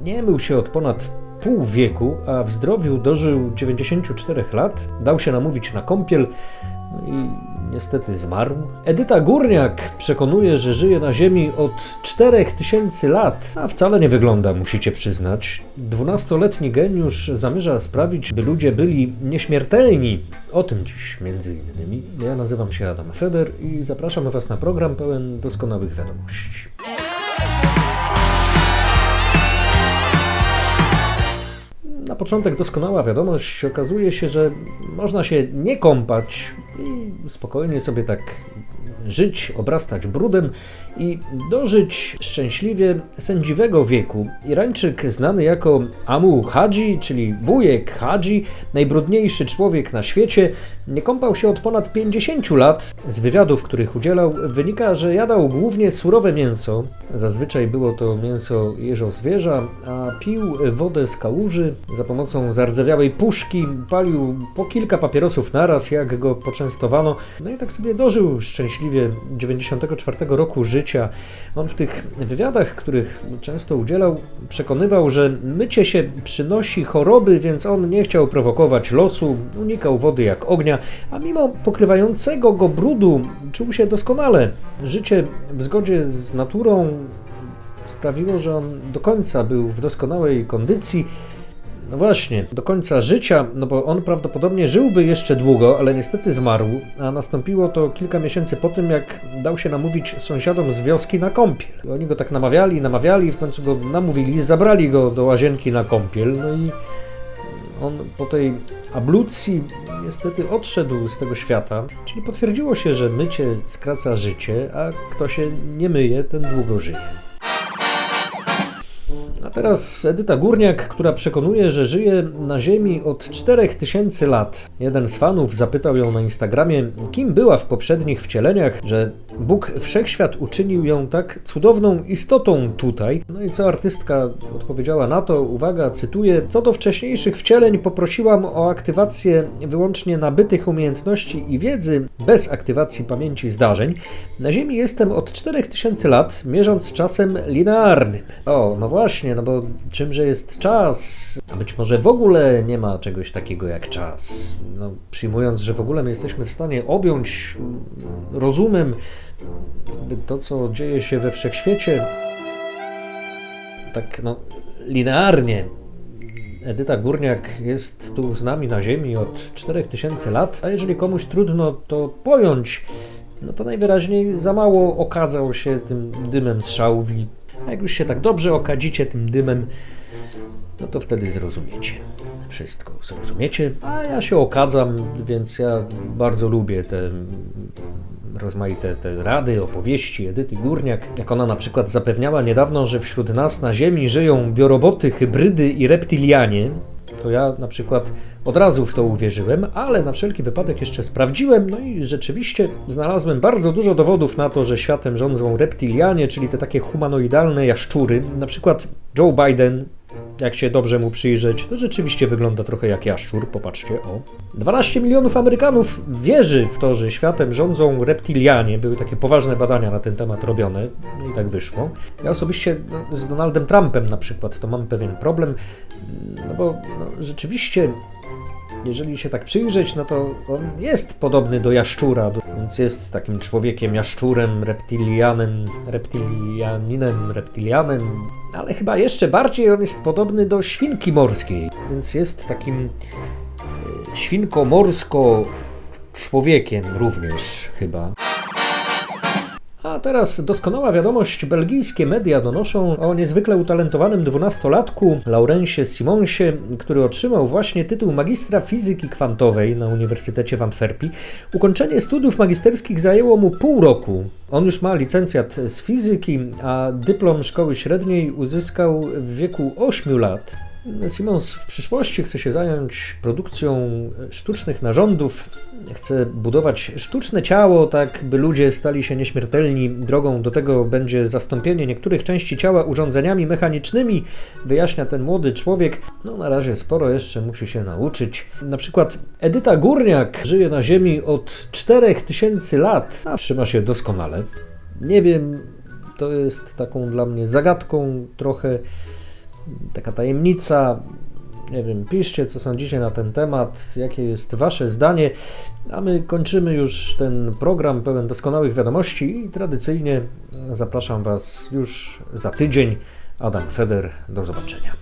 Nie mył się od ponad pół wieku, a w zdrowiu dożył 94 lat. Dał się namówić na kąpiel no i niestety zmarł. Edyta Górniak przekonuje, że żyje na Ziemi od 4000 lat, a wcale nie wygląda, musicie przyznać. Dwunastoletni geniusz zamierza sprawić, by ludzie byli nieśmiertelni. O tym dziś między innymi. Ja nazywam się Adam Feder i zapraszam Was na program pełen doskonałych wiadomości. Początek doskonała wiadomość. Okazuje się, że można się nie kąpać i spokojnie sobie tak żyć, obrastać brudem i dożyć szczęśliwie sędziwego wieku. Irańczyk znany jako Amu Hadzi, czyli wujek Hadzi, najbrudniejszy człowiek na świecie, nie kąpał się od ponad 50 lat. Z wywiadów, których udzielał, wynika, że jadał głównie surowe mięso. Zazwyczaj było to mięso jeżo zwierza, a pił wodę z kałuży. Za pomocą zardzewiałej puszki palił po kilka papierosów naraz, jak go poczęstowano. No i tak sobie dożył szczęśliwie 94 roku życia. On w tych wywiadach, których często udzielał, przekonywał, że mycie się przynosi choroby, więc on nie chciał prowokować losu, unikał wody jak ognia, a mimo pokrywającego go brudu czuł się doskonale. Życie w zgodzie z naturą sprawiło, że on do końca był w doskonałej kondycji. No właśnie, do końca życia, no bo on prawdopodobnie żyłby jeszcze długo, ale niestety zmarł, a nastąpiło to kilka miesięcy po tym, jak dał się namówić sąsiadom z wioski na kąpiel. Oni go tak namawiali, namawiali, w końcu go namówili, zabrali go do łazienki na kąpiel, no i on po tej ablucji niestety odszedł z tego świata, czyli potwierdziło się, że mycie skraca życie, a kto się nie myje, ten długo żyje. A teraz Edyta Górniak, która przekonuje, że żyje na Ziemi od 4000 lat. Jeden z fanów zapytał ją na Instagramie, kim była w poprzednich wcieleniach, że Bóg wszechświat uczynił ją tak cudowną istotą tutaj. No i co artystka odpowiedziała na to, uwaga, cytuję: Co do wcześniejszych wcieleń poprosiłam o aktywację wyłącznie nabytych umiejętności i wiedzy, bez aktywacji pamięci zdarzeń. Na Ziemi jestem od 4000 lat, mierząc czasem linearnym. O, no właśnie, no bo czymże jest czas? A być może w ogóle nie ma czegoś takiego jak czas. No, przyjmując, że w ogóle my jesteśmy w stanie objąć rozumem to, co dzieje się we wszechświecie, tak no, linearnie. Edyta Górniak jest tu z nami na Ziemi od 4000 lat, a jeżeli komuś trudno to pojąć, no to najwyraźniej za mało okadzał się tym dymem z szałwi a jak już się tak dobrze okadzicie tym dymem, no to wtedy zrozumiecie. Wszystko zrozumiecie, a ja się okadzam, więc ja bardzo lubię te rozmaite te rady, opowieści. Edyty Górniak, jak ona na przykład zapewniała niedawno, że wśród nas na Ziemi żyją bioroboty, hybrydy i reptilianie, to ja na przykład od razu w to uwierzyłem, ale na wszelki wypadek jeszcze sprawdziłem, no i rzeczywiście znalazłem bardzo dużo dowodów na to, że światem rządzą reptilianie, czyli te takie humanoidalne jaszczury. Na przykład Joe Biden jak się dobrze mu przyjrzeć, to rzeczywiście wygląda trochę jak jaszczur, popatrzcie, o. 12 milionów Amerykanów wierzy w to, że światem rządzą reptilianie. Były takie poważne badania na ten temat robione i tak wyszło. Ja osobiście no, z Donaldem Trumpem na przykład to mam pewien problem, no bo no, rzeczywiście jeżeli się tak przyjrzeć, no to on jest podobny do jaszczura, więc jest takim człowiekiem jaszczurem, reptilianem, reptilianinem, reptilianem, ale chyba jeszcze bardziej on jest podobny do świnki morskiej, więc jest takim e, świnko-morsko człowiekiem również chyba. A teraz doskonała wiadomość. Belgijskie media donoszą o niezwykle utalentowanym dwunastolatku Laurencie Simonsie, który otrzymał właśnie tytuł magistra fizyki kwantowej na Uniwersytecie w Antwerpii. Ukończenie studiów magisterskich zajęło mu pół roku. On już ma licencjat z fizyki, a dyplom szkoły średniej uzyskał w wieku 8 lat. Simons w przyszłości chce się zająć produkcją sztucznych narządów, chce budować sztuczne ciało, tak by ludzie stali się nieśmiertelni. Drogą do tego będzie zastąpienie niektórych części ciała urządzeniami mechanicznymi, wyjaśnia ten młody człowiek. No na razie sporo jeszcze musi się nauczyć. Na przykład Edyta Górniak żyje na Ziemi od 4000 lat, a trzyma się doskonale. Nie wiem, to jest taką dla mnie zagadką trochę taka tajemnica. Nie wiem, piszcie, co sądzicie na ten temat, jakie jest Wasze zdanie. A my kończymy już ten program pełen doskonałych wiadomości i tradycyjnie zapraszam Was już za tydzień. Adam Feder, do zobaczenia.